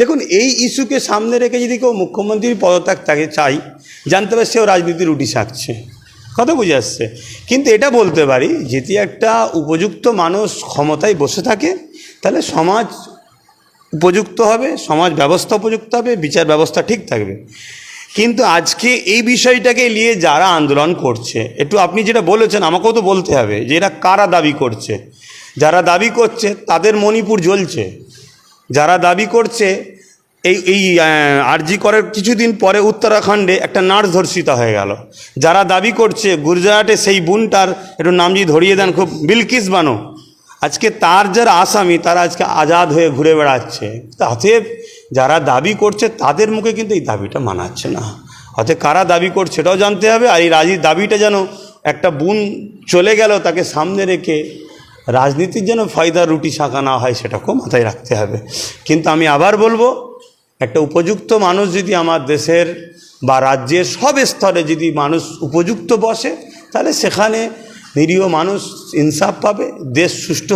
দেখুন, এই ইস্যুকে সামনে রেখে যদি কেউ মুখ্যমন্ত্রীর পদত্যাগ তাকে চাই, জানতে পারে সেও রাজনীতির রুটি শাকছে। কথা বুঝে আসছে। কিন্তু এটা বলতে পারি, যদি একটা উপযুক্ত মানুষ ক্ষমতায় বসে থাকে, তাহলে সমাজ উপযুক্ত হবে, সমাজ ব্যবস্থা উপযুক্ত হবে, বিচার ব্যবস্থা ঠিক থাকবে। কিন্তু আজকে এই বিষয়টাকে নিয়ে যারা আন্দোলন করছে, একটু আপনি যেটা বলেছেন, আমাকেও তো বলতে হবে যে এরা কারা দাবি করছে? যারা দাবি করছে, তাদের মণিপুর জ্বলছে। যারা দাবি করছে, এই এই আরজি করার কিছুদিন পরে উত্তরাখণ্ডে একটা নার্স ধর্ষিত হয়ে গেল। যারা দাবি করছে, গুজরাটে সেই বোনটার একটু নাম যদি ধরিয়ে দেন, খুব বিলকিস বানো। আজকে তার যারা আসামি, তারা আজকে আজাদ হয়ে ঘুরে বেড়াচ্ছে। তাতে যারা দাবি করছে, তাদের মুখে কিন্তু এই দাবিটা মানাচ্ছে না। অতএব কারা দাবি করছে, সেটাও জানতে হবে। আর এই রাজি দাবিটা যেন একটা বুন চলে গেল, তাকে সামনে রেখে রাজনীতির যেন ফয়দা রুটি শাখা না হয় সেটাকেও মাথায় রাখতে হবে। কিন্তু আমি আবার বলব, একটা উপযুক্ত মানুষ যদি আমার দেশের বা রাজ্যের সব স্তরে যদি মানুষ উপযুক্ত বসে, তাহলে সেখানে নিরীহ মানুষ ইনসাফ পাবে, দেশ সুষ্ঠু